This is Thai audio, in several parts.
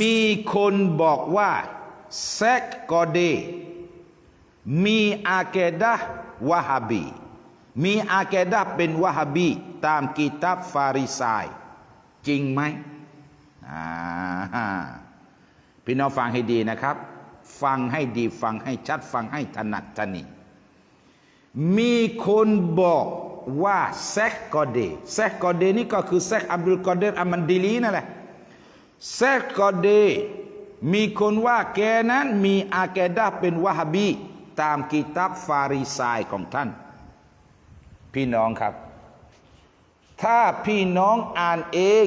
มีคนบอกว่าแซกกอเด มีอาเกดะวะฮาบี มีอาเกดะเป็นวะฮาบี ตามกิตับฟาริสาย จริงไหมพี่น้องฟังให้ดีนะครับ ฟังให้ดีฟังให้ชัดฟังให้ถนัดถนีมีคนบอกว่าแซกกอเดแซกกอเดนี่ก็คือแซกอับดุลกอเดรอามันดิลีนั่นแหละ แซกกอเดมีคนว่าแกนั้นมีอาแกดาเป็นวะฮบีตามกิตับฟาริสายของท่าน พี่น้องครับ ถ้าพี่น้องอ่านเอง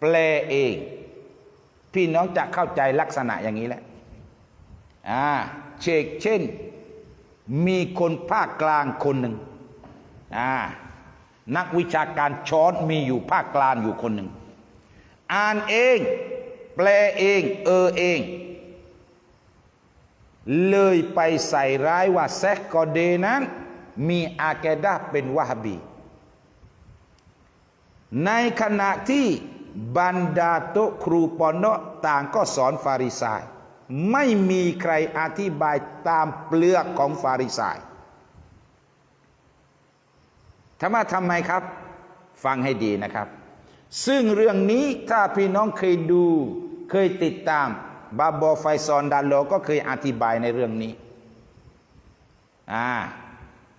แปลเอง พี่น้องจะเข้าใจลักษณะอย่างนี้แหละอ่าเชกเช่น มีคนภาคกลางคนหนึ่งอ่านักวิชาการช้อนมีอยู่ภาคกลางอยู่คนหนึ่ง อ่านเอง แปลเอง เออเอง เลยไปใส่ร้ายว่าแซกกอเดนั้น มีอาแกดาเป็นวะฮาบี ในขณะที่บรรดาโตครูปอนเนาะต่างก็สอนฟาริสาย ไม่มีใครอธิบายตามเปลือกของฟาริสายถามทำไมครับ ฟังให้ดีนะครับ ซึ่งเรื่องนี้ถ้าพี่น้องเคยดูเคยติดตาม บาบอไฟซอนดาโลก็เคยอธิบายในเรื่องนี้อ่า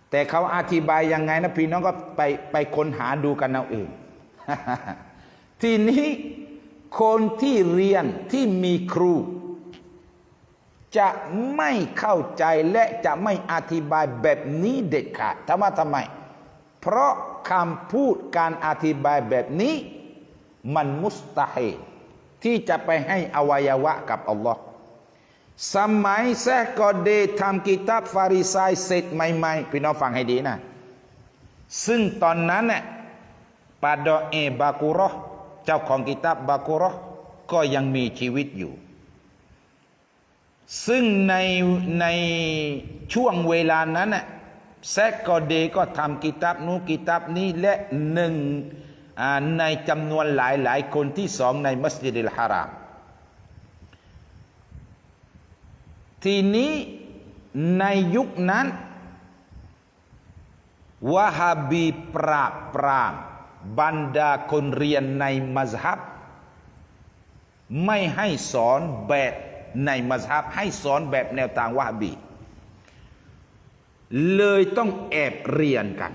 แต่เขาอธิบายยังไงนะพี่น้องก็ไปไปค้นหาดูกันเอาเอง ทีนี้คนที่เรียนที่มีครู จะไม่เข้าใจและจะไม่อธิบายแบบนี้เด็ดขาดถามทำไม เพราะคำพูดการอธิบายแบบนี้ มันมุสตาฮิที่จะไปให้อวัยวะกับอัลลอฮ์สมัยแซกกอเดทำกิตับฟาริสายเสร็จใหม่ๆพี่น้องฟังให้ดีนะ ซึ่งตอนนั้นเนี่ยปาดอเอบากุรอเจ้าของกิตับบากุรอก็ยังมีชีวิตอยู่ ซึ่งในในช่วงเวลานั้นน่ะแซกกอเดก็ทำกิตับนู้กิตับนี้และหนึ่ง ในจำนวนหลายหลายคนที่สองในมัสยิดลฮาราม ทีนี้ในยุคนั้นวะฮาบีปราบปรามบรรดาคนเรียนในมัซฮับ ไม่ให้สอนแบบในมัซฮับ ให้สอนแบบแนวทางวะฮาบี เลยต้องแอบเรียนกัน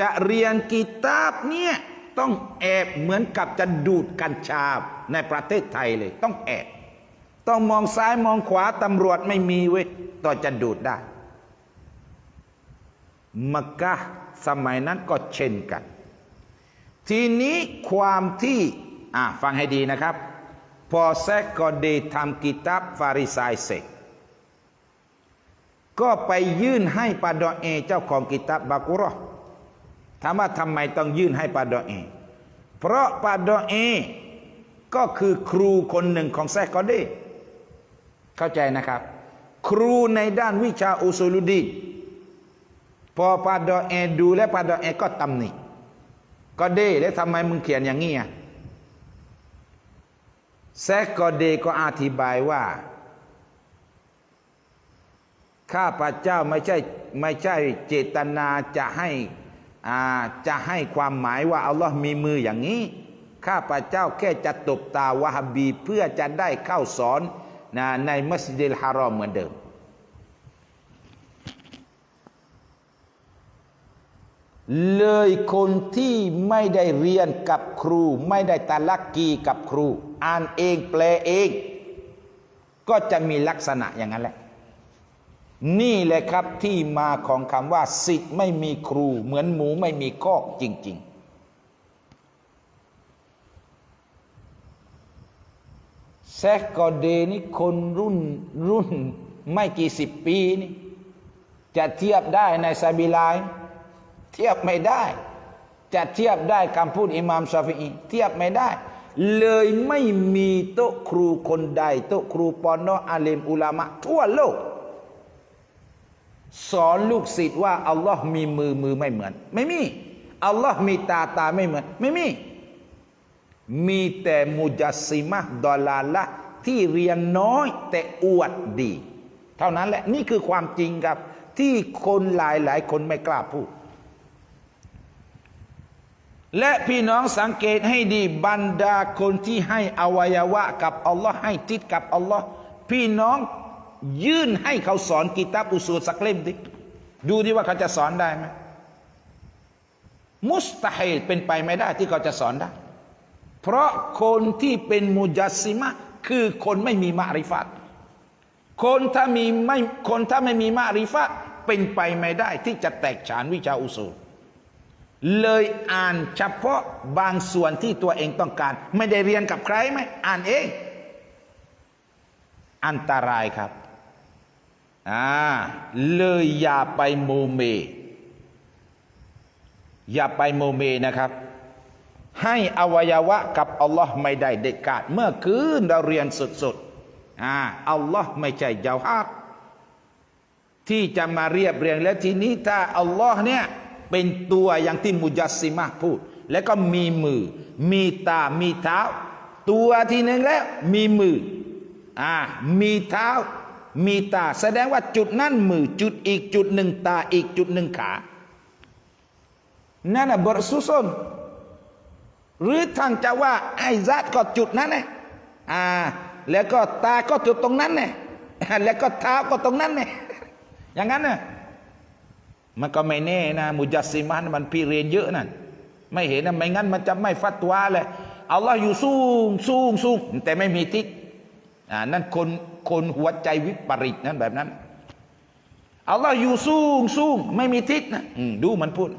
จะเรียนกีตาบเนี่ยต้องแอบเหมือนกับจะดูดกัญชาในประเทศไทยเลย ต้องแอบ ต้องมองซ้ายมองขวาตำรวจไม่มีเว้ยต่อจะดูดได้มักกะสมัยนั้นก็เช่นกัน ทีนี้ความที่อะฟังให้ดีนะครับ พอแซกกอเดทำกิตับฟาริสายเสร็จ ก็ไปยื่นให้ปาดอเอเจ้าของกิตับบากุรอ ถามว่าทำไมต้องยื่นให้ปาดอเอ เพราะปาดอเอ ก็คือครูคนหนึ่งของแซกกอเดเข้าใจนะครับ ครูในด้านวิชาอุซูลุดี พอปาดอเอดูและปาดอเอก็ตำหนิก็เดแล้วทำไมมึงเขียนอย่างนี้อะแซกกอเดก็อธิบายว่า ข้าพระเจ้าไม่ใช่ไม่ใช่เจตนาจะให้ จะให้ความหมายว่าอัลลอฮ์มีมืออย่างนี้ ข้าพระเจ้าแค่จะตบตาวะฮบบีเพื่อจะได้เข้าสอนนะในมัสยิดฮารอมเหมือนเดิม เลยคนที่ไม่ได้เรียนกับครู ไม่ได้ตะลักกีกับครู อ่านเองแปลเอง ก็จะมีลักษณะอย่างนั้นแหละ นี่แหละครับที่มาของคำว่า สิทธิ์ไม่มีครู เหมือนหมูไม่มีคอกจริง ๆแซกกอเดนี่คนรุ่นรุ่นไม่กี่สิบปีนี่จะเทียบได้ในซาบิลาย เทียบไม่ได้ จะเทียบได้คำพูดอิหม่ามชาฟิอีเทียบไม่ได้ เลยไม่มีโต๊ะครูคนใด โต๊ะครูปอนออาเลมอุลามะทั่วโลก สอนลูกศิษย์ว่าอัลลอฮ์มีมือมือไม่เหมือน ไม่มีอัลลอฮ์มีตาตาไม่เหมือน ไม่มี มีแต่มุจัสซิมะดอลาละที่เรียนน้อยแต่อวดดี เท่านั้นแหละนี่คือความจริงครับ ที่คนหลายหลายคนไม่กล้าพูด และพี่น้องสังเกตให้ดีบรรดาคนที่ให้อวัยวะกับอัลลอฮ์ให้ทิศกับอัลลอฮ์พี่น้อง ยื่นให้เขาสอนกิตาบอุสูสักเล่มดิดูดิว่าเขาจะสอนได้ไหมมุสตาฮิลเป็นไปไม่ได้ที่เขาจะสอนได้ เพราะคนที่เป็นมุจัสซิมะคือคนไม่มีมาริฟัตคนถ้ามีไม่คนถ้าไม่มีมาริฟัตเป็นไปไม่ได้ที่จะแตกฉานวิชาอุสูลเลยอ่านเฉพาะบางส่วนที่ตัวเองต้องการ ไม่ได้เรียนกับใครไหมอ่านเอง อันตรายครับ อ่าเลยอย่าไปโมเม อย่าไปโมเมนะครับ ให้อวัยวะกับอัลลอฮ์ไม่ได้เด็ดขาด เมื่อคืนเราเรียนสุดๆอ่าอัลลอฮ์ไม่ใช่เจ้าฮาดที่จะมาเรียบเรียงแล้วทีนี้ถ้าอัลลอฮ์เนี่ยเป็นตัวอย่างที่มุจัสซิมะพูด แล้วก็มีมือ มีตา มีเท้า ตัวที่หนึ่งแล้ว มีมืออ่ามีเท้า มีตา แสดงว่าจุดนั้นมือจุดอีกจุดหนึ่งตาอีกจุดหนึ่งขา นั่นน่ะบทสุสนหรือทางจะว่าไอ้ซัดก็จุดนั้นไงอ่า แล้วก็ตาก็จุดตรงนั้นไงแล้วก็เท้าก็ตรงนั้นไงอย่างนั้นน่ะมันก็ไม่แน่นะมุจัสซิมันมันพี่เรียนเยอะนั่นไม่เห็นนะไม่งั้นมันจะไม่ฟัตวาเลยอัลลอฮ์อยู่สูงสูงสูงแต่ไม่มีทิศ นั่นคนคนหัวใจวิปริตนั่นแบบนั้นอัลลอฮ์อยู่สูงสูงไม่มีทิศนะดูมันพูด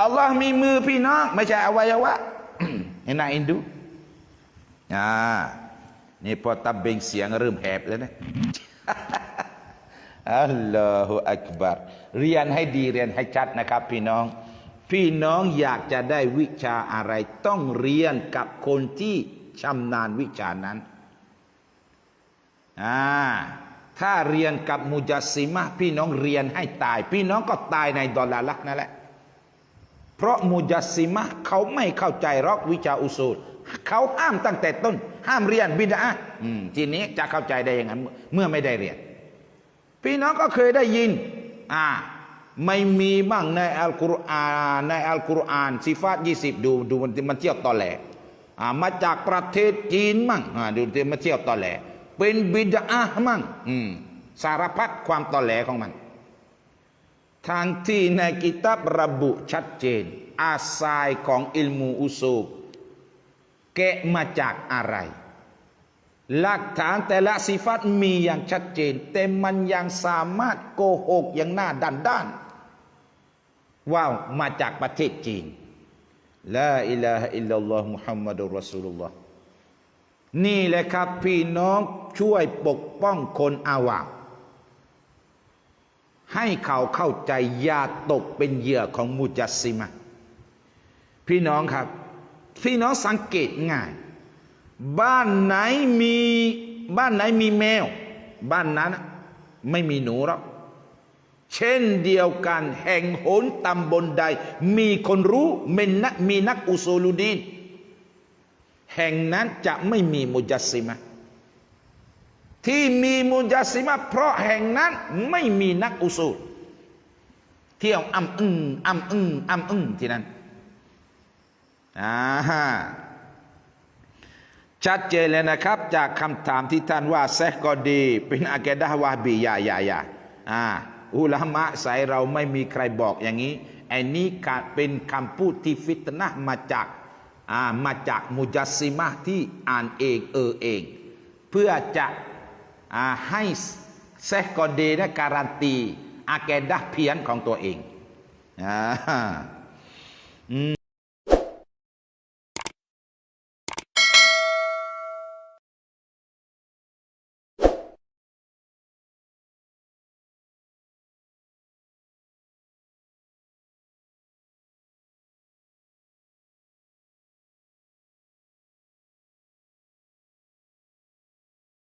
อัลลอฮ์มีมือพี่น้องไม่ใช่อวัยวะเห็นไหมอินดูอ่านี่พอตับเบงเสียงเริ่มแหบแล้วนะอัลลอฮฺอักบารเรียนให้ดีเรียนให้ชัดนะครับ พี่น้อง พี่น้องอยากจะได้วิชาอะไร ต้องเรียนกับคนที่ชำนาญวิชานั้น อ่าถ้าเรียนกับมุจัสซิมะพี่น้องเรียนให้ตาย พี่น้องก็ตายในดอลลาลักนั่นแหละ เพราะมุจัสซิมะเขาไม่เข้าใจรอกวิชาอุสูลเขาห้ามตั้งแต่ต้น ห้ามเรียนบิดาอืมทีนี้จะเข้าใจได้ยังไงเมื่อไม่ได้เรียน พี่น้องก็เคยได้ยิน อ่า ไม่มีบ้างในอัลกุรอานในอัลกุรอานซิฟาตยี่สิบดูดูมันมันเที่ยวตอแหลอ่ามาจากประเทศจีนมั่งอ่าดูที่มาเที่ยวตอแหล เป็นบิดามั่งสารพัดความตอแหลของมัน ทางที่ในกิตับระบุชัดเจน อาสายของอิลมูอุสูบแกะมาจากอะไร หลักฐานแต่ละสิฟัตมีอย่างชัดเจน แต่มันยังสามารถโกหกอย่างหน้าด้านด้านว่ามาจากประเทศจีนลาอิลาฮะอิลลัลลอฮ์มุฮัมมัดุลรอสูลุลลอฮ์ นี่แหละครับพี่น้องช่วยปกป้องคนอาวามให้เขาเข้าใจอย่าตกเป็นเหยื่อของมุจัสซิมะพี่น้องครับ พี่น้องสังเกตง่าย บ้านไหนมีบ้านไหนมีแมว บ้านนั้นไม่มีหนูหรอกเช่นเดียวกันแห่งโหนตำบลใด มีคนรู้มีนักมีนักอุโซลุดีน แห่งนั้นจะไม่มีมุจัสซิมะที่มีมุจัสซิมะเพราะแห่งนั้นไม่มีนักอุซูลเที่ยวอ้ำอึ้งอ้ำอึ้งอ้ำอึ้งที่นั่นอ่าฮะชัดเจนเลยนะครับ จากคำถามที่ท่านว่าแซกก็ดี เป็นอาเกดะฮ์วาบียายายาอ่าอุลามะสายเราไม่มีใครบอกอย่างนี้ไอ้นี้เป็นคำพูดที่ฟิตนะมาจาก มาจากมุจัสซิมะห์ที่อ่านเองเออเอง เพื่อจะอให้เซกก็ดีนะการันตีอาเกดะเพียนของตัวเองอ่าอืม